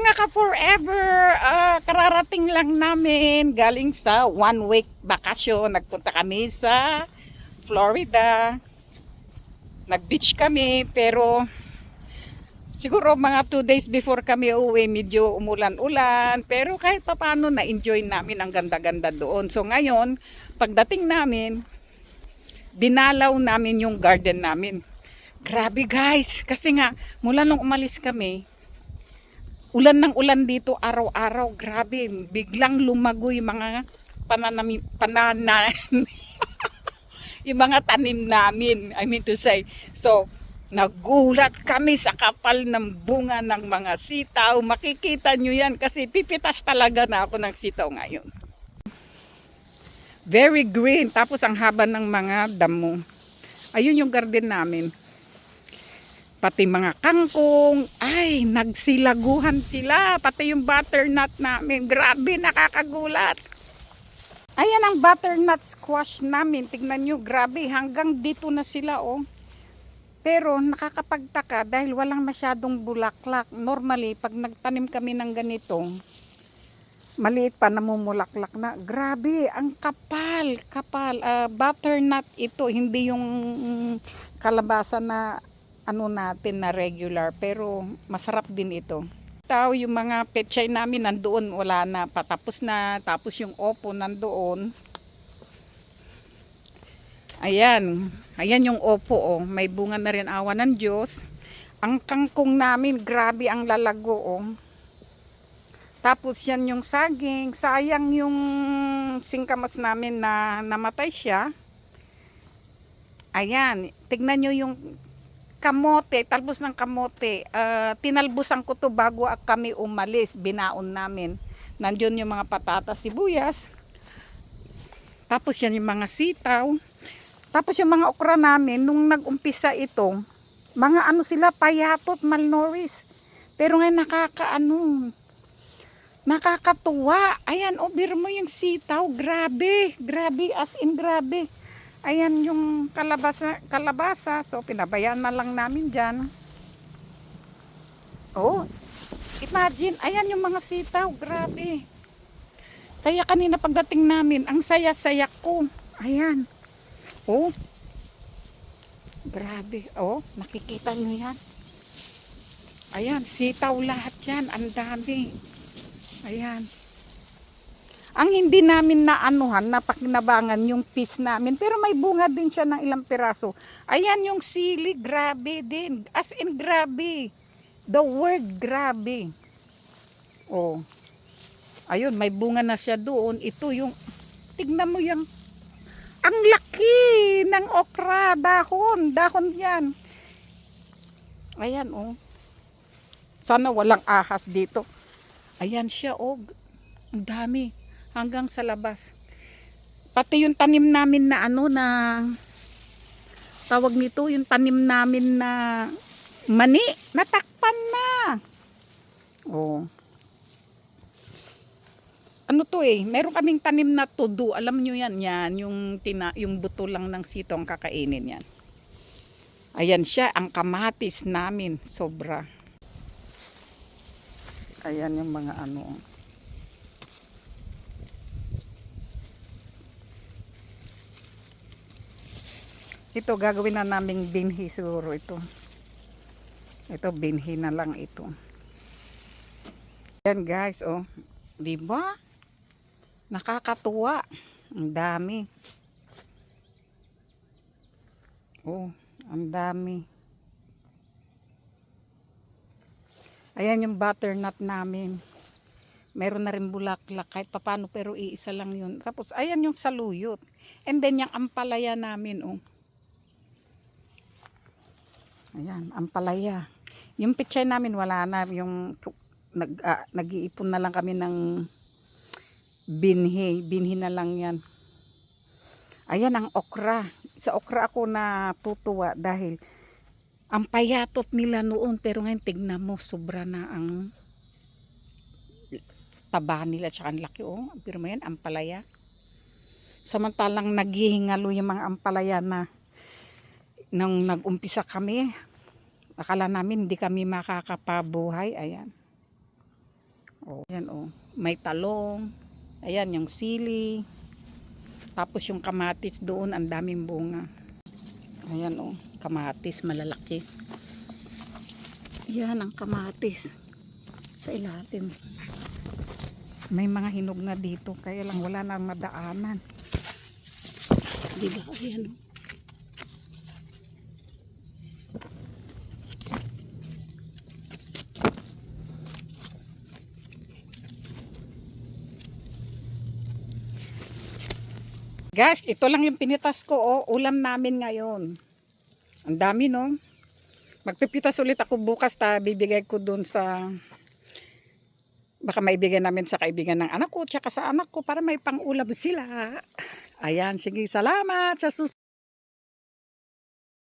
mga ka-forever, ah, kararating lang namin galing sa one week bakasyon. Nagpunta kami sa Florida. Nag-beach kami pero siguro mga two days before kami uwi medyo umulan-ulan. Pero kahit pa paano na-enjoy namin ang ganda-ganda doon. So ngayon, pagdating namin, dinalaw namin yung garden namin. Grabe guys, kasi nga mula nung umalis kami, ulan ng ulan dito araw-araw. Grabe, biglang lumago yung mga pananami, panana, yung mga tanim namin. I mean to say. So, nagulat kami sa kapal ng bunga ng mga sitaw. Makikita nyo yan kasi pipitas talaga na ako ng sitaw ngayon. Very green. Tapos ang haba ng mga damo. Ayun yung garden namin pati mga kangkong, ay, nagsilaguhan sila, pati yung butternut namin, grabe, nakakagulat. Ayan ang butternut squash namin, tignan nyo, grabe, hanggang dito na sila, oh. Pero nakakapagtaka dahil walang masyadong bulaklak. Normally, pag nagtanim kami ng ganito, maliit pa namumulaklak na. Grabe, ang kapal, kapal. Ah, butternut ito, hindi yung kalabasa na ano natin na regular pero masarap din ito. Tao yung mga pechay namin nandoon wala na patapos na tapos yung opo nandoon. Ayan, ayan yung opo oh, may bunga na rin awa ng Diyos. Ang kangkong namin grabe ang lalago oh. Tapos yan yung saging, sayang yung singkamas namin na namatay siya. Ayan, tignan nyo yung kamote, talbos ng kamote, ah, tinalbusan ko to bago kami umalis, binaon namin. Nandiyon yung mga patatas, sibuyas. Tapos yan yung mga sitaw. Tapos yung mga okra namin, nung nag-umpisa ito, mga ano sila, payatot, malnourished. Pero ngayon nakakaano, nakakatuwa. Ayan, oh, biro mo yung sitaw, grabe, grabe, as in grabe. Ayan yung kalabasa, kalabasa. So, pinabayaan na lang namin dyan. Oh, imagine, ayan yung mga sitaw. Grabe. Kaya kanina pagdating namin, ang saya-saya ko. Ayan. Oh. Grabe. Oh, nakikita nyo yan. Ayan, sitaw lahat yan. Ang dami. Ayan. Ang hindi namin naanuhan, napakinabangan yung fish namin. Pero may bunga din siya ng ilang piraso. Ayan yung sili, grabe din. As in, grabe. The word grabe. Oh. Ayun, may bunga na siya doon. Ito yung, tignan mo yung, ang laki ng okra, dahon. Dahon yan. Ayan, oh. Sana walang ahas dito. Ayan siya, oh. Ang dami hanggang sa labas. Pati yung tanim namin na ano na tawag nito, yung tanim namin na mani, natakpan na. Oh. Ano to eh, meron kaming tanim na tudo. Alam nyo yan, yan, yung, tina, yung buto lang ng sito ang kakainin yan. Ayan siya, ang kamatis namin, sobra. Ayan yung mga ano. Ito gagawin na naming binhi siguro ito. Ito binhi na lang ito. Yan guys, oh. 'Di ba? Nakakatuwa. Ang dami. Oh, ang dami. Ayan yung butternut namin. Meron na rin bulaklak kahit papano pero iisa lang yun. Tapos ayan yung saluyot. And then yung ampalaya namin, oh. Ayan, ampalaya. Yung pichay namin wala na, yung nag, ah, nag-iipon na lang kami ng binhi. Binhi na lang yan. Ayan ang okra. Sa okra ako natutuwa dahil ang payatot nila noon pero ngayon tignan mo sobra na ang taba nila tsaka ang laki oh. Pero mo yan, ampalaya. Samantalang naghihingalo yung mga ampalaya na nang nag-umpisa kami, akala namin hindi kami makakapabuhay. Ayan. Oh, ayan oh. May talong. Ayan yung sili. Tapos yung kamatis doon, ang daming bunga. Ayan oh, kamatis malalaki. Yan ang kamatis. Sa ilalim. May mga hinog na dito, kaya lang wala nang madaanan. Di ba? Ayan oh. Guys, ito lang yung pinitas ko, oh. Ulam namin ngayon. Ang dami, no? Magpipitas ulit ako bukas, ta bibigay ko dun sa baka maibigay namin sa kaibigan ng anak ko tsaka sa anak ko para may pang-ulam sila. Ayan, sige, salamat sa sus